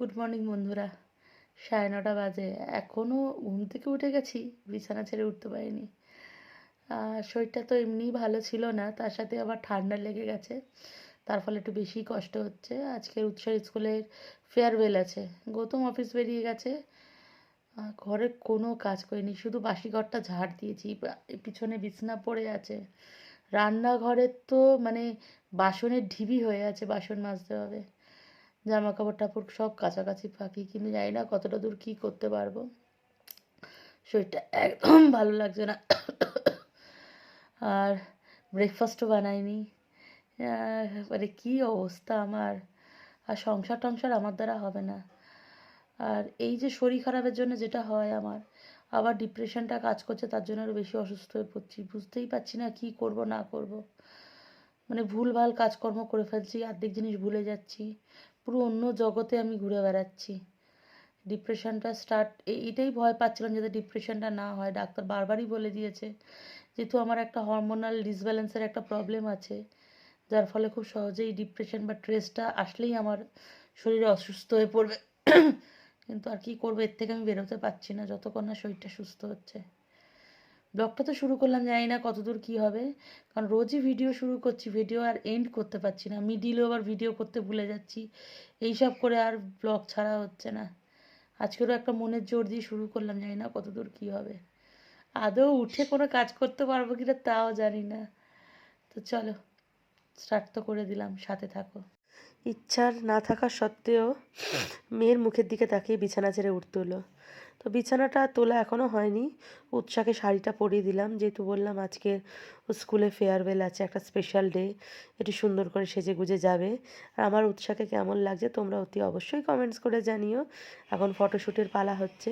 Good morning বন্ধুরা। সাড়ে নটা বাজে। এখনও ঘুম থেকে উঠে গেছি, বিছানা ছেড়ে উঠতে পারিনি। শরীরটা তো এমনিই ভালো ছিল না, তার সাথে আবার ঠান্ডা লেগে গেছে। তার ফলে একটু বেশি কষ্ট হচ্ছে। আজকের উৎসাহ স্কুলের ফেয়ারওয়েল আছে। গৌতম অফিস বেরিয়ে গেছে। ঘরে কোনো কাজ করিনি, শুধু বাসি ঘরটা ঝাড় দিয়েছি। পিছনে বিছনা পড়ে আছে। রান্নাঘরের তো মানে বাসনের ঢিবি হয়ে আছে, বাসন মাজতে হবে। জামা কাপড় টাপড় সব কাছাকাছি ফাঁকি, কিন্তু জানি না কতটা দূর কী করতে পারব। শরীরটা একদম ভালো লাগছে না। আর ব্রেকফাস্টও বানাইনি। মানে কী অবস্থা আমার? আর সংসার টংসার আমার দ্বারা হবে না। আর এই যে শরীর খারাপের জন্য যেটা হয় আমার, আবার ডিপ্রেশনটা কাজ করছে, তার জন্য আরও বেশি অসুস্থ হয়ে পড়ছি। বুঝতেই পারছি না কী করব, না করব। মানে ভুলভাল কাজকর্ম করে ফেলছি, আর্ধেক জিনিস ভুলে যাচ্ছি। পুরো অন্য জগতে আমি ঘুরে বেড়াচ্ছি। ডিপ্রেশনটা স্টার্ট এইটাই ভয় পাচ্ছিলাম যাতে ডিপ্রেশনটা না হয়। ডাক্তার বারবারই বলে দিয়েছে যেহেতু আমার একটা হরমোনাল ডিসব্যালেন্সের একটা প্রবলেম আছে, যার ফলে খুব সহজেই ডিপ্রেশন বা স্ট্রেসটা আসলেই আমার শরীরে অসুস্থ হয়ে পড়বে। কিন্তু আর কি করব? এর থেকে আমি বেরোতে পারছি না। যতক্ষণ না শরীরটা সুস্থ হচ্ছে। ব্লগটা তো শুরু করলাম, জানি না কতদূর কী হবে। কারণ রোজই ভিডিও শুরু করছি ভিডিও আর এন্ড করতে পারছি না। মিডিলেও আবার ভিডিও করতে ভুলে যাচ্ছি। এইসব করে আর ব্লগ ছাড়া হচ্ছে না। আজকেরও একটা মনের জোর দিয়ে শুরু করলাম, জানি না কতদূর কী হবে। আদৌ উঠে কোনো কাজ করতে পারব কিনা তাও জানি না। তো চলো স্টার্ট তো করে দিলাম, সাথে থাকো। ইচ্ছার না থাকা সত্ত্বেও মেয়ের মুখের দিকে তাকিয়ে বিছানা ছেড়ে উঠতে হলো। তো বিছানাটা তোলা এখনও হয়নি। উৎসাকে শাড়িটা পরিয়ে দিলাম। যেহেতু বললাম আজকে স্কুলে ফেয়ারওয়েল আছে, একটা স্পেশাল ডে একটু সুন্দর করে সেজে গুজে যাবে। আর আমার উৎসাকে কেমন লাগছে তোমরা অতি অবশ্যই কমেন্টস করে জানিও। এখন ফটোশ্যুটের পালা হচ্ছে।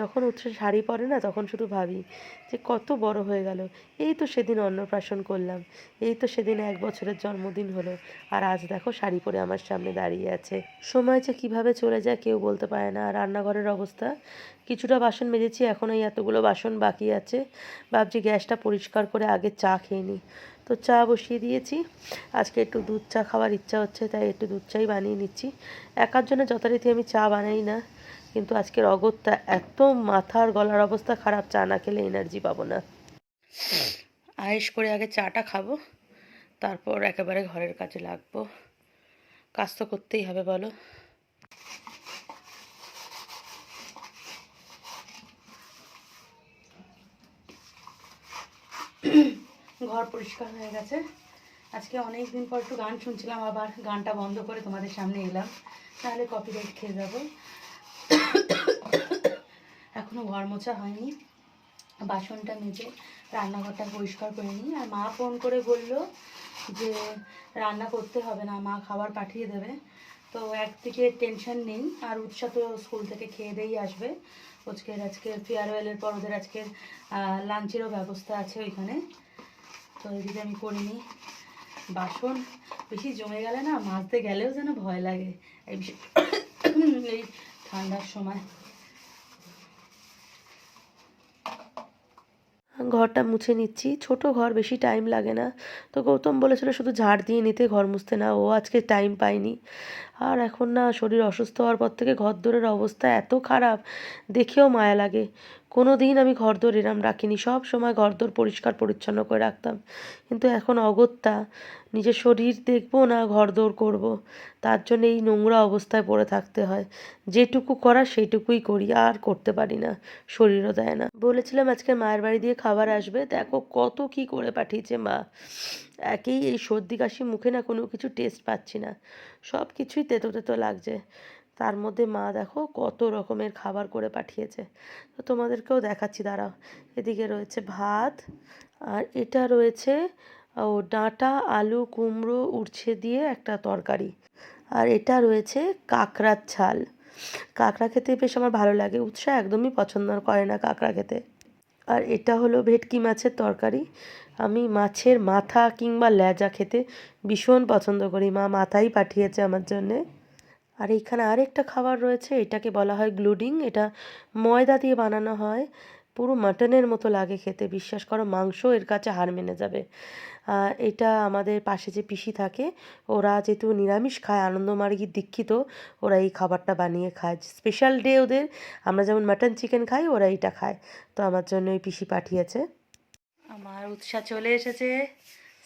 যখন উৎসা শাড়ি পরে না, তখন শুধু ভাবি যে কত বড় হয়ে গেল। এই তো সেদিন অন্নপ্রাশন করলাম। এই তো সেদিন এক বছরের জন্মদিন হলো। আর আজ দেখো শাড়ি পরে আমার সামনে দাঁড়িয়ে আছে। সময় যে কীভাবে চলে যায় কেউ বলতে পারে না। রান্নাঘরের অবস্থা, কিছুটা বাসন মেজেছি, এখন এই এতগুলো বাসন বাকি আছে। ভাবছি গ্যাসটা পরিষ্কার করে আগে চা খেয়ে নিই তো চা বসিয়ে দিয়েছি। আজকে একটু দুধ চা খাওয়ার ইচ্ছা হচ্ছে, তাই একটু দুধ চাই বানিয়ে নিচ্ছি। একার জন্য যথারীতি আমি চা বানাই না। কিন্তু আজকের অগত্যা এত মাথার গলার অবস্থা খারাপ চা না খেলে এনার্জি পাবো না। আয়েস করে আগে চাটা খাব তারপর একেবারে ঘরের কাজে লাগবো। কাজ তো করতেই হবে বলো। ঘর পরিষ্কার হয়ে গেছে। আজকে অনেক দিন পর একটু গান শুনছিলাম আবার গানটা বন্ধ করে তোমাদের সামনে এলাম। তাহলে কপিরাইট খেয়ে যাব। এখনও ঘর মোছা হয়নি। বাসনটা মেজে রান্নাঘরটা পরিষ্কার করে নিই। আর মা ফোন করে বলল যে, রান্না করতে হবে না, মা খাবার পাঠিয়ে দেবে। তো একদিকে টেনশন নেই। আর উৎসাহ তো স্কুল থেকে খেয়ে দিয়েই আসবে। আজকের আজকে ফেয়ারওয়েলের পর ওদের আজকে লাঞ্চেরও ব্যবস্থা আছে ওইখানে। তো এদিকে আমি করিনি বাসন বেশি জমে গেলে না, মাজতে গেলেও যেন ভয় লাগে। এই ঠান্ডার সময়। ঘরটা মুছে নিচ্ছি। ছোট ঘর, বেশি টাইম লাগে না। তো গৌতম বলেছিল শুধু ঝাড় দিয়ে নিতে, ঘর মুছতে না। ও আজকে টাইম পায়নি। আর এখন না শরীর অসুস্থ হওয়ার পর থেকে ঘর দোরের অবস্থা এত খারাপ, দেখেও মায়া লাগে। কোনো দিন আমি ঘর দোর এরম রাখিনি, সব সময় ঘর দোর পরিষ্কার পরিচ্ছন্ন করে রাখতাম। কিন্তু এখন অগত্যা, নিজের শরীর দেখব না ঘর দৌড় করব। তার জন্য এই নোংরা অবস্থায় পড়ে থাকতে হয়। যেটুকু করার সেইটুকুই করি, আর করতে পারি না, শরীরও দেয় না। বলেছিলাম আজকে মায়ের বাড়ি দিয়ে খাবার আসবে, দেখো কত কি করে পাঠিয়েছে মা। একেই এই সর্দি কাশি মুখে না কোনো কিছু টেস্ট পাচ্ছি না। সব কিছুই তেতো তেতো লাগছে। তার মধ্যে মা দেখো কত রকমের খাবার করে পাঠিয়েছে। তো তোমাদেরকেও দেখাচ্ছি, দাঁড়াও। এদিকে রয়েছে ভাত আর এটা রয়েছে, ও ডাঁটা, আলু, কুমড়ো উচ্ছে দিয়ে একটা তরকারি। আর এটা রয়েছে কাঁকড়ার ছাল কাঁকড়া খেতে বেশ আমার ভালো লাগে। উৎসাহ একদমই পছন্দ করে না কাঁকড়া খেতে। আর এটা হলো ভেটকি মাছের তরকারি। আমি মাছের মাথা কিংবা লেজা খেতে ভীষণ পছন্দ করি। মা মাথাই পাঠিয়েছে আমার জন্যে। আর এইখানে আরেকটা খাবার রয়েছে, এটাকে বলা হয় গ্লুডিং। এটা ময়দা দিয়ে বানানো হয়। পুরো মাটনের মতো লাগে খেতে। বিশ্বাস করো মাংস এর কাছে হার মেনে যাবে। এটা আমাদের পাশে যে পিসি থাকে ওরা যেহেতু নিরামিষ খায় আনন্দমার্গী দীক্ষিত ওরা এই খাবারটা বানিয়ে খায়। স্পেশাল ডে ওদের আমরা যেমন মাটন চিকেন খাই ওরা এটা খায়। তো আমার জন্য ওই পিসি পাঠিয়েছে। আমার উৎসাহ চলে এসেছে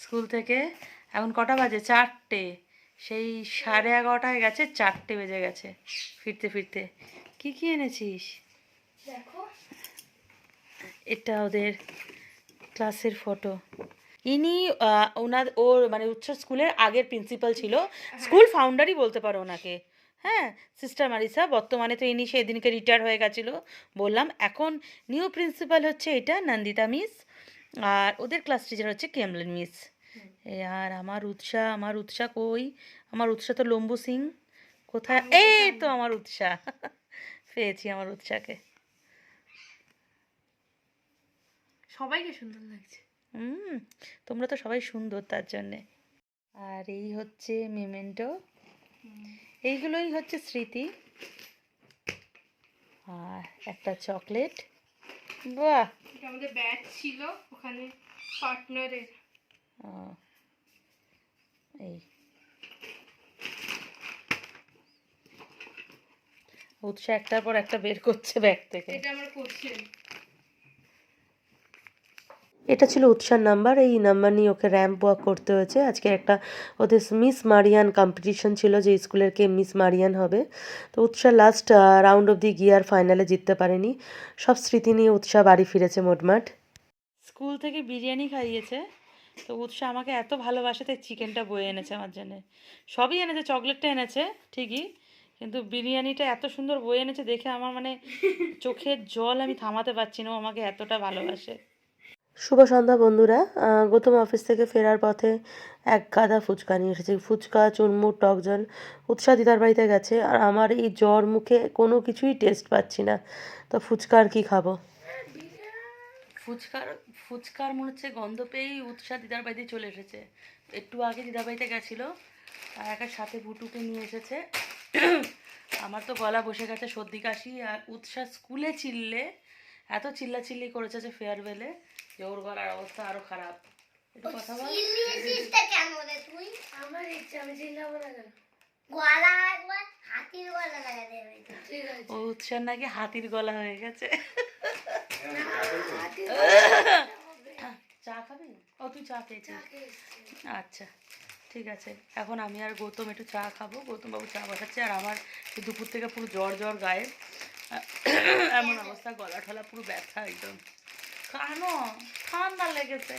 স্কুল থেকে। এখন কটা বাজে? চারটে। সেই সাড়ে এগারোটায় গেছে চারটে বেজে গেছে। ফিরতে ফিরতে। কি কি এনেছিস? এটা ওদের ক্লাসের ফটো। ইনি ওনার ওর মানে উৎসব স্কুলের আগের প্রিন্সিপাল ছিল। স্কুল ফাউন্ডারই বলতে পারো ওনাকে। হ্যাঁ সিস্টার মারিসা বর্তমানে তো ইনি সেদিনকে রিটায়ার হয়ে গেছিল। বললাম এখন নিউ প্রিন্সিপাল হচ্ছে এটা নন্দিতা মিস আর ওদের ক্লাস টিচার হচ্ছে কেমলেন মিস। আর আমার উৎসাহ আমার উৎসাহ কই? আমার উৎসাহ তো লম্বু সিং। কোথায়? এই তো আমার উৎসাহ পেয়েছি আমার উৎসাহকে সবাইকে সুন্দর লাগছে। হুম তোমরা তো সবাই সুন্দর তার জন্যে। আর এই হচ্ছে মেমেন্টো। এইগুলোই হচ্ছে স্মৃতি। আর একটা চকলেট। বাহ! এটা আমাদের ব্যাচ ছিল ওখানে পার্টনারের। ও, এই। উৎসাহ একটার পর একটা বের করছে ব্যাগ থেকে। এটা আমার কোশ্চেন এটা ছিল উৎসার নাম্বার, এই নাম্বার নিয়ে ওকে র্যাম্প ওয়াক করতে হয়েছে। আজকে একটা ওদের মিস মারিয়ান কম্পিটিশন ছিল যে স্কুলের কে মিস মারিয়ান হবে। তো উৎসাহ last round of the gear ফাইনালে জিততে পারেনি। সব স্মৃতি নিয়ে উৎসাহ বাড়ি ফিরেছে মোটমাট। স্কুল থেকে বিরিয়ানি খাইয়েছে। তো উৎসাহ আমাকে এত ভালোবাসে, তাই চিকেনটা বয়ে এনেছে আমার জন্য। সবই এনেছে, চকলেটটা এনেছে, ঠিকই। কিন্তু বিরিয়ানিটা এত সুন্দর বয়ে এনেছে দেখে আমার মানে চোখের জল আমি থামাতে পারছি না, ও আমাকে এতটা ভালোবাসে। শুভ সন্ধ্যা, বন্ধুরা। গৌতম অফিস থেকে ফেরার পথে এক গাদা ফুচকা নিয়ে এসেছে। ফুচকা, চুরমুর, টক জল, উৎসাহ দিদার বাড়িতে গেছে আর আমার এই জ্বর মুখে কোনো কিছুই টেস্ট পাচ্ছি না। তো ফুচকা আর কি খাব? ফুচকার ফুচকার মনে হচ্ছে গন্ধ পেয়েই উৎসাহ দিদার বাড়িতে চলে এসেছে। একটু আগে দিদার বাড়িতে গেছিল আর একা সাথে ভুটুকে নিয়ে এসেছে। আমার তো গলা বসে গেছে, সর্দি কাশি আর উৎসাহ স্কুলে চিল্লে, এত চিল্লাচিল্লি করেছে যে ফেয়ারওয়েলে যে ওর গলার অবস্থা আরও খারাপ। একটু কথা বল। তুই? আমার ইচ্ছা আমি চিল্লাবো না কেন? গলা একবার হাতির গলা লাগা দেবে। ঠিক আছে। ও উৎসাহ নাকি হাতির গলা হয়ে গেছে। চা খাবি? ও তুই চা খেয়েছিস? আচ্ছা ঠিক আছে। এখন আমি আর গৌতম একটু চা খাব। গৌতম বাবু চা বসাচ্ছে আর আমার দুপুর থেকে পুরো জ্বর জ্বর গায়ে। এমন অবস্থা গলা ঠলা পুরো ব্যথা একদম। কেন? ঠান্ডা লেগেছে।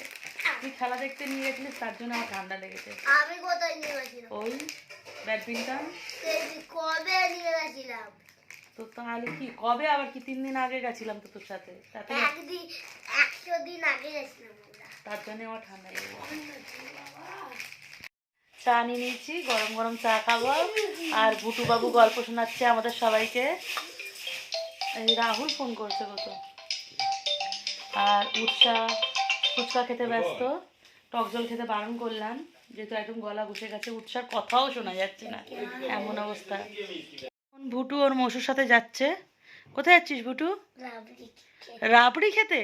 তুই খেলা দেখতে নিয়ে গেছিলিস তার জন্য আমার ঠান্ডা লেগেছে। আমি কোথায় নিয়ে গেছিলাম? ওই ব্যাডমিন্টন। কবে নিয়ে গেছিলাম? তো তাহলে কি কবে আবার কি তিন দিন আগে গেছিলাম তো তোর সাথে? তাতে একদিন একশো দিন আগে গেছিলাম তার জন্য আমার ঠান্ডা লেগেছে। চা নিয়ে নিয়েছি গরম গরম চা খাব। আর ভুটু বাবু গল্প শোনাচ্ছে আমাদের সবাইকে। এই রাহুল ফোন করছে কত আর উৎসাহ ফুচকা খেতে ব্যস্ত। টক জল খেতে বারণ করলাম যেহেতু একদম গলা বসে গেছে উৎসার কথাও শোনা যাচ্ছে না এমন অবস্থা। এখন ভুটু ওর মশুর সাথে যাচ্ছে। কোথায় যাচ্ছিস ভুটু? রাবড়ি রাবড়ি খেতে?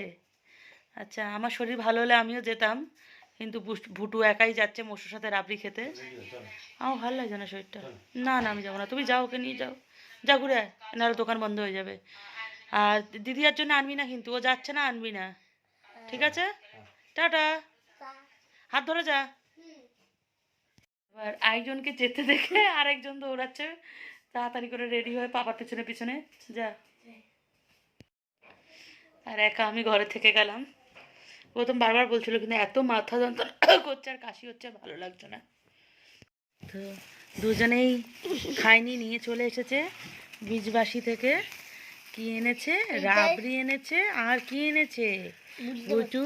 আচ্ছা আমার শরীর ভালো হলে আমিও যেতাম কিন্তু ভুটু একাই যাচ্ছে মশুর সাথে রাবড়ি খেতে। আমার ভালো লাগছে না শরীরটা। না না আমি যাব না। তুমি যাও ওকে নিয়ে যাও। যা ঘুরে আয়, নাহলে দোকান বন্ধ হয়ে যাবে। আর দিদিয়ার জন্য আনবি না কিন্তু, ও যাচ্ছে না, আনবি না। ঠিক আছে? টাটা। হাত ধরে যা। এবার একজনকে যেতে দেখে আরেকজন দৌড়াচ্ছে। তাড়াতাড়ি করে রেডি হয়ে পাপার পিছনে পিছনে। যা। আর একা আমি ঘরে থেকে গেলাম। প্রথম বারবার বলছিল কিন্তু এত মাথা যন্ত্রণা করছে আর কাশি হচ্ছে ভালো লাগছে না। তো দুজনেই খাইনি, নিয়ে চলে এসেছে বীজবাসী থেকে। কি এনেছে? রাবড়ি এনেছে। আর কি এনেছে? বুটু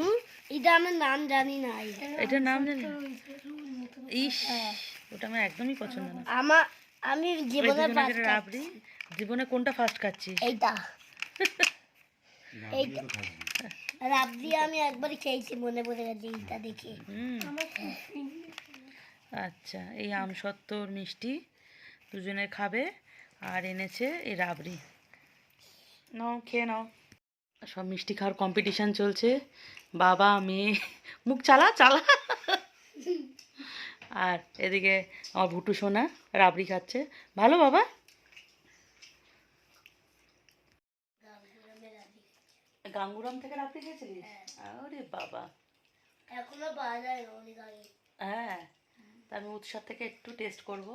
এটা আমার নাম জানি না এটার নাম জানি ইস ওটা আমার একদমই পছন্দ না। আমার আমি জীবনে রাবড়ি। জীবনে কোনটা ফার্স্ট খাচ্ছিস? এইটা। এইটা। রাবড়ি আমি একবারই খেয়েছি মনে পড়ে গেছে এইটা দেখে। হুম। আচ্ছা এই আমসত্ত্বর মিষ্টি দুজনে খাবে। আর এনেছে এই রাবড়ি। নাও খেয়ে নাও। সব মিষ্টি খাওয়ার কম্পিটিশান চলছে। বাবা মেয়ে মুখ চালা চালা। আর এদিকে আমার ভুটু সোনা রাবড়ি খাচ্ছে। ভালো বাবা? গাঙ্গুরাম থেকে রাবড়ি খেয়েছিলিস? আরে বাবা। এখনও পাওয়া যায় হ্যাঁ তা আমি উৎসার থেকে একটু টেস্ট করব।